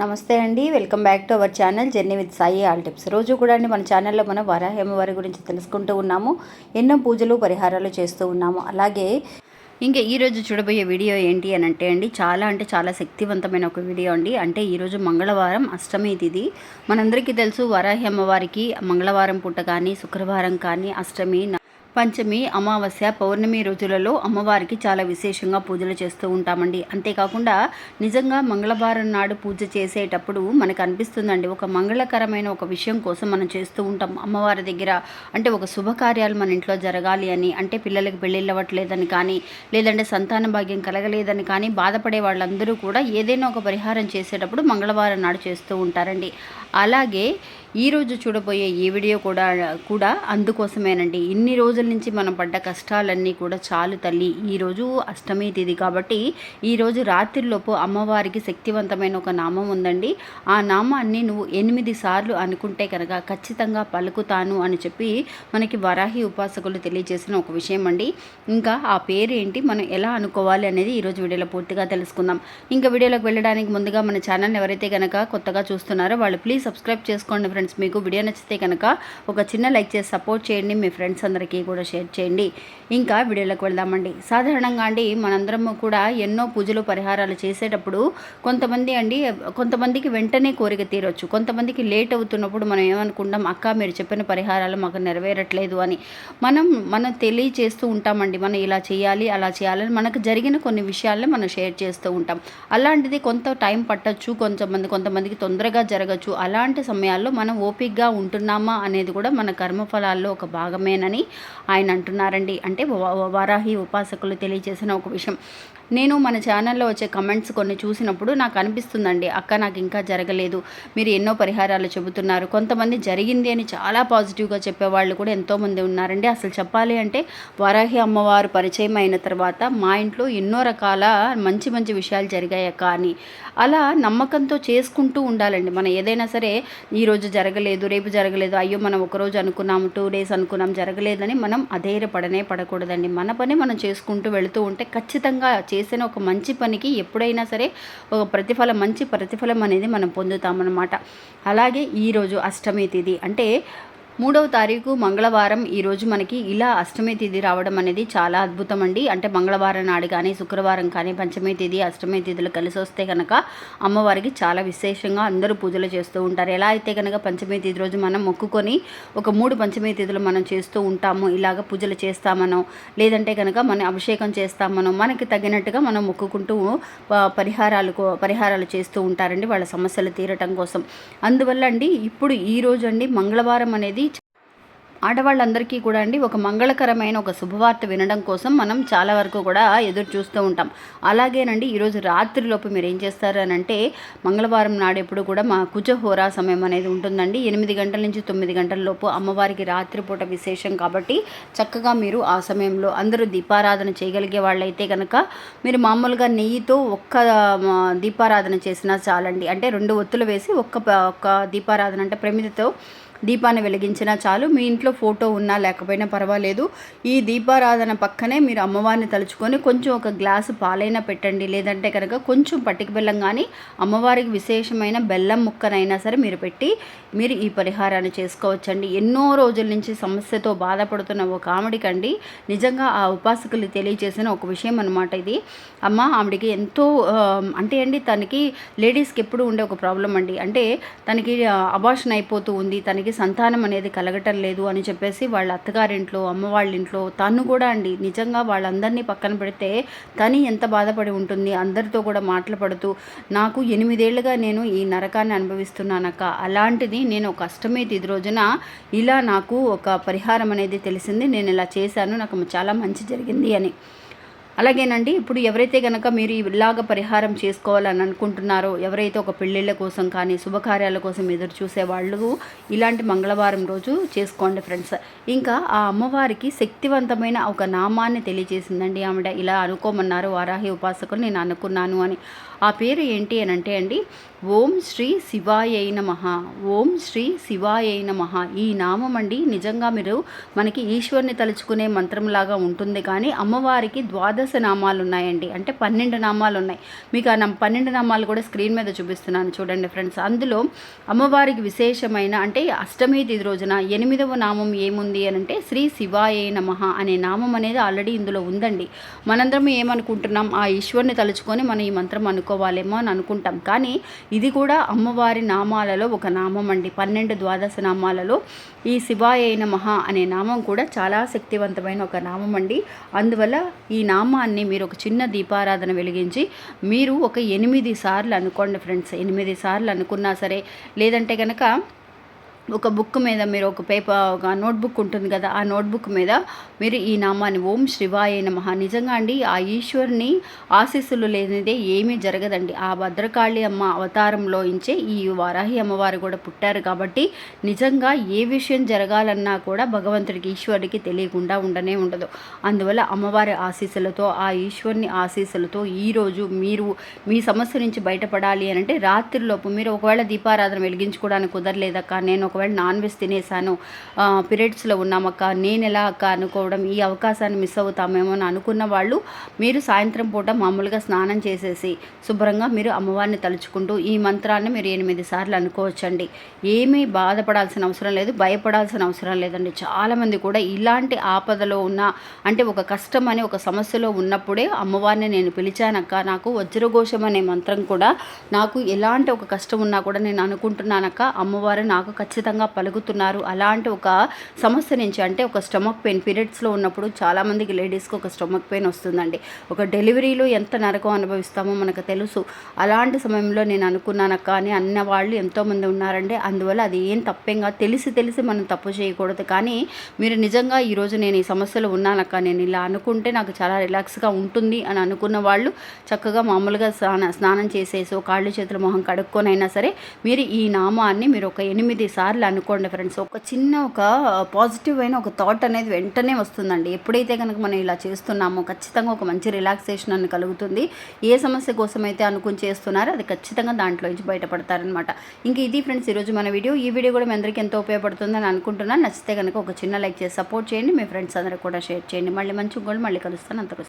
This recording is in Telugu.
నమస్తే అండి welcome back to our channel journey with Sai all tips. రోజు కూడా అండి మన ఛానల్లో మనం వరాహేమవారి గురించి తెలుసుకుంటూ ఉన్నాము ఎన్నో పూజలు పరిహారాలు చేస్తూ ఉన్నాము. అలాగే ఇంకా ఈరోజు చూడబోయే వీడియో ఏంటి అని అంటే అండి చాలా అంటే చాలా శక్తివంతమైన ఒక వీడియో అండి. అంటే ఈరోజు మంగళవారం అష్టమి తిథి మనందరికీ తెలుసు వరాహి అమ్మవారికి మంగళవారం పూట కానీ శుక్రవారం కానీ అష్టమి పంచమి అమావాస్య పౌర్ణమి రోజులలో అమ్మవారికి చాలా విశేషంగా పూజలు చేస్తూ ఉంటామండి. అంతేకాకుండా నిజంగా మంగళవారం నాడు పూజ చేసేటప్పుడు మనకు అనిపిస్తుందండి ఒక మంగళకరమైన ఒక విషయం కోసం మనం చేస్తూ ఉంటాం అమ్మవారి దగ్గర. అంటే ఒక శుభకార్యాలు మన ఇంట్లో జరగాలి అని అంటే పిల్లలకి పెళ్ళిళ్ళవట్లేదని కానీ లేదంటే సంతాన భాగ్యం కలగలేదని కానీ బాధపడే వాళ్ళందరూ కూడా ఏదైనా ఒక పరిహారం చేసేటప్పుడు మంగళవారం నాడు చేస్తూ ఉంటారండి. అలాగే ఈరోజు చూడబోయే ఈ వీడియో కూడా కూడా అందుకోసమేనండి. ఇన్ని రోజుల నుంచి మనం పడ్డ కష్టాలన్నీ కూడా చాలు తల్లి. ఈరోజు అష్టమి తిది కాబట్టి ఈరోజు రాత్రిలోపు అమ్మవారికి శక్తివంతమైన ఒక నామం ఉందండి. ఆ నామాన్ని నువ్వు ఎనిమిది సార్లు అనుకుంటే కనుక ఖచ్చితంగా పలుకుతాను అని చెప్పి మనకి వరాహి ఉపాసకులు తెలియజేసిన ఒక విషయం అండి ఇంకా ఆ పేరు ఏంటి మనం ఎలా అనుకోవాలి అనేది ఈరోజు వీడియోలో పూర్తిగా తెలుసుకుందాం. ఇంకా వీడియోలోకి వెళ్ళడానికి ముందుగా మన ఛానల్ ఎవరైతే కనుక కొత్తగా చూస్తున్నారో వాళ్ళు ప్లీజ్ సబ్స్క్రైబ్ చేసుకోండి ఫ్రెండ్స్ మీకు వీడియో నచ్చితే కనుక ఒక చిన్న లైక్ చేసి సపోర్ట్ చేయండి. మీ ఫ్రెండ్స్ అందరికీ కూడా షేర్ చేయండి. ఇంకా వీడియోలోకి వెళ్దామండి. సాధారణంగా అండి మనందరము కూడా ఎన్నో పూజలు పరిహారాలు చేసేటప్పుడు కొంతమంది అండి కొంతమందికి వెంటనే కోరిక తీరొచ్చు. కొంతమందికి లేట్ అవుతున్నప్పుడు మనం ఏమనుకుంటాం అక్క మీరు చెప్పిన పరిహారాలు మాకు నెరవేరట్లేదు అని. మనం మనం తెలియచేస్తూ ఉంటామండి. మనం ఇలా చేయాలి అలా చేయాలని. మనకు జరిగిన కొన్ని విషయాలను మనం షేర్ చేస్తూ ఉంటాం. అలాంటిది కొంత టైం పట్టచ్చు కొంతమంది కొంతమందికి తొందరగా జరగచ్చు. అలా అలాంటి సమయాల్లో మనం ఓపిక్గా ఉంటున్నామా అనేది కూడా మన కర్మఫలాల్లో ఒక భాగమేనని ఆయన అంటున్నారండి. అంటే వారాహి ఉపాసకులు తెలియజేసిన ఒక విషయం. నేను మన ఛానల్లో వచ్చే కమెంట్స్ కొన్ని చూసినప్పుడు నాకు అనిపిస్తుందండి అక్క నాకు ఇంకా జరగలేదు. మీరు ఎన్నో పరిహారాలు చెబుతున్నారు. కొంతమంది జరిగింది అని చాలా పాజిటివ్గా చెప్పేవాళ్ళు కూడా ఎంతోమంది ఉన్నారండి. అసలు చెప్పాలి అంటే వారాహి అమ్మవారు పరిచయం అయిన తర్వాత మా ఇంట్లో ఎన్నో రకాల మంచి మంచి విషయాలు జరిగాయి కానీ అని. అలా నమ్మకంతో చేసుకుంటూ ఉండాలండి. మనం ఏదైనా సరే ఈరోజు జరగలేదు రేపు జరగలేదు అయ్యో మనం ఒకరోజు అనుకున్నాము టూ డేస్ అనుకున్నాం జరగలేదని మనం అధైర్యపడనే పడకూడదండి. మన పని మనం చేసుకుంటూ వెళుతూ ఉంటే ఖచ్చితంగా చేసిన ఒక మంచి పనికి ఎప్పుడైనా సరే ఒక ప్రతిఫలం మంచి ప్రతిఫలం అనేది మనం పొందుతామన్నమాట. అలాగే ఈరోజు అష్టమి తిథి అంటే మూడవ తారీఖు మంగళవారం ఈరోజు మనకి ఇలా అష్టమి తిథి రావడం అనేది చాలా అద్భుతం అండి అంటే మంగళవారం నాడు కానీ శుక్రవారం కానీ పంచమి తిథి అష్టమి తిథులు కలిసి వస్తే కనుక అమ్మవారికి చాలా విశేషంగా అందరూ పూజలు చేస్తూ ఉంటారు. ఎలా అయితే కనుక పంచమి తిథి రోజు మనం మొక్కుకొని ఒక మూడు పంచమి తిథులు మనం చేస్తూ ఉంటాము ఇలాగ పూజలు చేస్తామనో లేదంటే కనుక మనం అభిషేకం చేస్తామనో మనకి తగినట్టుగా మనం మొక్కుకుంటూ పరిహారాలు కో- పరిహారాలు చేస్తూ ఉంటారండి వాళ్ళ సమస్యలు తీరటం కోసం. అందువల్ల అండి ఇప్పుడు ఈ రోజు అండి మంగళవారం అనేది ఆడవాళ్ళందరికీ కూడా అండి ఒక మంగళకరమైన ఒక శుభవార్త వినడం కోసం మనం చాలా వరకు కూడా ఎదురు చూస్తూ ఉంటాం. అలాగేనండి ఈరోజు రాత్రిలోపు మీరు ఏం చేస్తారు అని అంటే మంగళవారం నాడు ఎప్పుడు కూడా మా కుజహోరా సమయం అనేది ఉంటుందండి. ఎనిమిది గంటల నుంచి తొమ్మిది గంటల లోపు అమ్మవారికి రాత్రిపూట విశేషం కాబట్టి చక్కగా మీరు ఆ సమయంలో అందరూ దీపారాధన చేయగలిగే వాళ్ళైతే కనుక మీరు మామూలుగా నెయ్యితో ఒక్క దీపారాధన చేసినా చాలండి. అంటే రెండు ఒత్తులు వేసి ఒక్క ఒక్క దీపారాధన అంటే ప్రమిదతో దీపాన్ని వెలిగించినా చాలు. మీ ఇంట్లో ఫోటో ఉన్నా లేకపోయినా పర్వాలేదు. ఈ దీపారాధన పక్కనే మీరు అమ్మవారిని తలుచుకొని కొంచెం ఒక గ్లాసు పాలైనా పెట్టండి. లేదంటే కనుక కొంచెం పట్టిక బెల్లం కానీ అమ్మవారికి విశేషమైన బెల్లం ముక్కనైనా సరే మీరు పెట్టి మీరు ఈ పరిహారాన్ని చేసుకోవచ్చండి. ఎన్నో రోజుల నుంచి సమస్యతో బాధపడుతున్న ఒక ఆవిడికండి నిజంగా ఆ ఉపాసకులు తెలియజేసిన ఒక విషయం అనమాట ఇది. అమ్మ ఆవిడికి ఎంతో అంటే అండి తనకి లేడీస్కి ఎప్పుడు ఉండే ఒక ప్రాబ్లం అండి. అంటే తనకి అబార్షన్ అయిపోతూ ఉంది. తనకి సంతానం అనేది కలగటం లేదు అని చెప్పేసి వాళ్ళ అత్తగారింట్లో అమ్మ వాళ్ళ ఇంట్లో తను కూడా అండి. నిజంగా వాళ్ళందరినీ పక్కన పెడితే తను ఎంత బాధపడి ఉంటుంది అందరితో కూడా మాటలు పడుతూ నాకు ఎనిమిదేళ్ళుగా నేను ఈ నరకాన్ని అనుభవిస్తున్నానక్క. అలాంటిది నేను ఒక అష్టమి ఇది రోజున ఇలా నాకు ఒక పరిహారం అనేది తెలిసింది. నేను ఇలా చేశాను. నాకు చాలా మంచి జరిగింది అని. అలాగేనండి ఇప్పుడు ఎవరైతే కనుక మీరు ఇలాగ పరిహారం చేసుకోవాలని అనుకుంటున్నారో ఎవరైతే ఒక పెళ్ళిళ్ళ కోసం కానీ శుభకార్యాల కోసం ఎదురు చూసే వాళ్ళు ఇలాంటి మంగళవారం రోజు చేసుకోండి ఫ్రెండ్స్. ఇంకా ఆ అమ్మవారికి శక్తివంతమైన ఒక నామాన్ని తెలియజేసిందండి ఆవిడ. ఇలా అనుకోమన్నారు వారాహి ఉపాసకులు నేను అనుకున్నాను అని. ఆ పేరు ఏంటి అని అంటే అండి ఓం శ్రీ శివాయ నమః ఓం శ్రీ శివాయ నమః. ఈ నామం అండి నిజంగా మీరు మనకి ఈశ్వరుని తలుచుకునే మంత్రంలాగా ఉంటుంది కానీ అమ్మవారికి ద్వాదశ నామాలు ఉన్నాయండి. అంటే పన్నెండు నామాలు ఉన్నాయి. మీకు ఆ పన్నెండు నామాలు కూడా స్క్రీన్ మీద చూపిస్తున్నాను. చూడండి ఫ్రెండ్స్. అందులో అమ్మవారికి విశేషమైన అంటే అష్టమి తిథి రోజున ఎనిమిదవ నామం ఏముంది అని అంటే శ్రీ శివాయ నమ అనే నామం అనేది ఆల్రెడీ ఇందులో ఉందండి. మనందరం ఏమనుకుంటున్నాం? ఆ ఈశ్వరుని తలుచుకొని మనం ఈ మంత్రం అనుకోవాలేమో అని అనుకుంటాం. కానీ ఇది కూడా అమ్మవారి నామాలలో ఒక నామం అండి. పన్నెండు ద్వాదశ నామాలలో ఈ శివాయ మహా అనే నామం కూడా చాలా శక్తివంతమైన ఒక నామం అండి. అందువల్ల ఈ నామాన్ని మీరు ఒక చిన్న దీపారాధన వెలిగించి మీరు ఒక ఎనిమిది సార్లు అనుకోండి ఫ్రెండ్స్ ఎనిమిది సార్లు అనుకున్నా సరే లేదంటే కనుక ఒక బుక్ మీద మీరు ఒక పేపర్ ఒక నోట్బుక్ ఉంటుంది కదా ఆ నోట్బుక్ మీద మీరు ఈ నామాన్ని ఓం శివాయ నమః. నిజంగా అండి ఆ ఈశ్వరుని ఆశీస్సులు లేనిదే ఏమీ జరగదండి. ఆ భద్రకాళి అమ్మ అవతారంలో ఇంచే ఈ వారాహి అమ్మవారు కూడా పుట్టారు కాబట్టి నిజంగా ఏ విషయం జరగాలన్నా కూడా భగవంతుడికి ఈశ్వరుడికి తెలియకుండా ఉండనే ఉండదు. అందువల్ల అమ్మవారి ఆశీస్సులతో ఆ ఈశ్వరుని ఆశీస్సులతో ఈరోజు మీరు మీ సమస్య నుంచి బయటపడాలి అని అంటే రాత్రిలోపు మీరు ఒకవేళ దీపారాధన వెలిగించుకోవడానికి కుదరలేదక్క నేను ఒకవేళ నాన్ వెజ్ తినేసాను పీరియడ్స్లో ఉన్నామక్క నేను ఎలా అక్క అనుకోవడం ఈ అవకాశాన్ని మిస్ అవుతామేమో అని అనుకున్న వాళ్ళు మీరు సాయంత్రం పూట మామూలుగా స్నానం చేసేసి శుభ్రంగా మీరు అమ్మవారిని తలుచుకుంటూ ఈ మంత్రాన్ని మీరు ఎనిమిది సార్లు అనుకోవచ్చండి. ఏమీ బాధపడాల్సిన అవసరం లేదు భయపడాల్సిన అవసరం లేదండి. చాలామంది కూడా ఇలాంటి ఆపదలో ఉన్న అంటే ఒక కష్టం అని ఒక సమస్యలో ఉన్నప్పుడే అమ్మవారిని నేను పిలిచానక్క నాకు వజ్రఘోషం అనే మంత్రం కూడా నాకు ఎలాంటి ఒక కష్టం ఉన్నా కూడా నేను అనుకుంటున్నానక్క అమ్మవారు నాకు ఖచ్చితంగా పలుకుతున్నారు. అలాంటి ఒక సమస్య నుంచి అంటే ఒక స్టమక్ పెయిన్ పీరియడ్స్లో ఉన్నప్పుడు చాలామందికి లేడీస్కి ఒక స్టమక్ పెయిన్ వస్తుందండి. ఒక డెలివరీలో ఎంత నరకం అనుభవిస్తామో మనకు తెలుసు. అలాంటి సమయంలో నేను అనుకున్నానక్క అని అన్న వాళ్ళు ఎంతోమంది ఉన్నారండి. అందువల్ల అది ఏం తప్పేంగా తెలిసి తెలిసి మనం తప్పు చేయకూడదు. కానీ మీరు నిజంగా ఈరోజు నేను ఈ సమస్యలో ఉన్నానక్క నేను ఇలా అనుకుంటే నాకు చాలా రిలాక్స్గా ఉంటుంది అని అనుకున్న వాళ్ళు చక్కగా మామూలుగా స్నాన స్నానం చేసేసో కాళ్ళు చేతుల మొహం కడుక్కొని అయినా సరే మీరు ఈ నామాన్ని మీరు ఒక ఎనిమిది సార్లు సార్లు అనుకోండి ఫ్రెండ్స్ ఒక చిన్న ఒక పాజిటివ్ అయిన ఒక థాట్ అనేది వెంటనే వస్తుందండి. ఎప్పుడైతే కనుక మనం ఇలా చేస్తున్నామో ఖచ్చితంగా ఒక మంచి రిలాక్సేషన్ అని కలుగుతుంది. ఏ సమస్య కోసం అయితే అనుకుని చేస్తున్నారో అది ఖచ్చితంగా దాంట్లో నుంచి బయటపడతారనమాట ఇంక ఇది ఫ్రెండ్స్ ఈరోజు మన వీడియో. ఈ వీడియో కూడా మీ అందరికీ ఎంతో ఉపయోగపడుతుందని అనుకుంటున్నాను. నచ్చితే కనుక ఒక చిన్న లైక్ చేసి సపోర్ట్ చేయండి. మీ ఫ్రెండ్స్ అందరూ కూడా షేర్ చేయండి. మళ్ళీ మంచి గోల్డ్ మళ్ళీ కలుస్తాను. అంతకు